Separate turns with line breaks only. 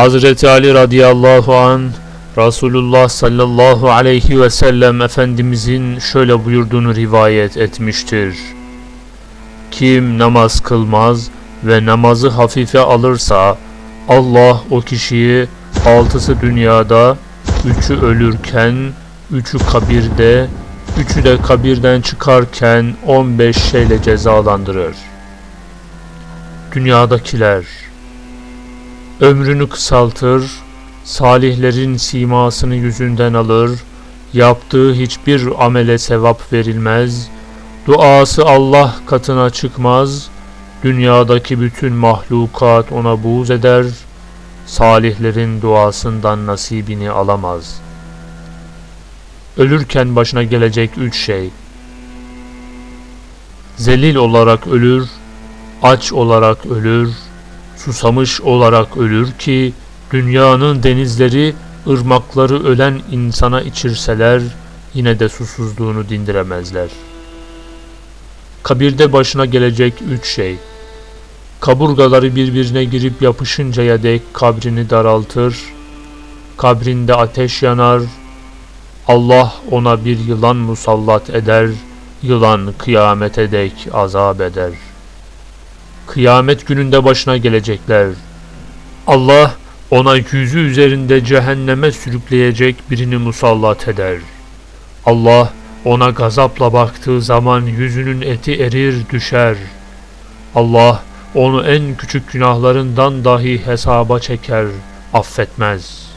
Hazreti Ali radıyallahu an Resulullah sallallahu aleyhi ve sellem Efendimizin şöyle buyurduğunu rivayet etmiştir. Kim namaz kılmaz ve namazı hafife alırsa Allah o kişiyi altısı dünyada, üçü ölürken, üçü kabirde, üçü de kabirden çıkarken 15 şeyle cezalandırır. Dünyadakiler ömrünü kısaltır, salihlerin simasını yüzünden alır, yaptığı hiçbir amele sevap verilmez, duası Allah katına çıkmaz, dünyadaki bütün mahlukat ona buğz eder, salihlerin duasından nasibini alamaz. Ölürken başına gelecek üç şey. Zelil olarak ölür, aç olarak ölür, susamış olarak ölür ki dünyanın denizleri ırmakları ölen insana içirseler yine de susuzluğunu dindiremezler. Kabirde başına gelecek üç şey. Kaburgaları birbirine girip yapışıncaya dek kabrini daraltır. Kabrinde ateş yanar. Allah ona bir yılan musallat eder. Yılan kıyamete dek azap eder. Kıyamet gününde başına gelecekler. Allah ona yüzü üzerinde cehenneme sürükleyecek birini musallat eder. Allah ona gazapla baktığı zaman yüzünün eti erir düşer. Allah onu en küçük günahlarından dahi hesaba çeker, affetmez.''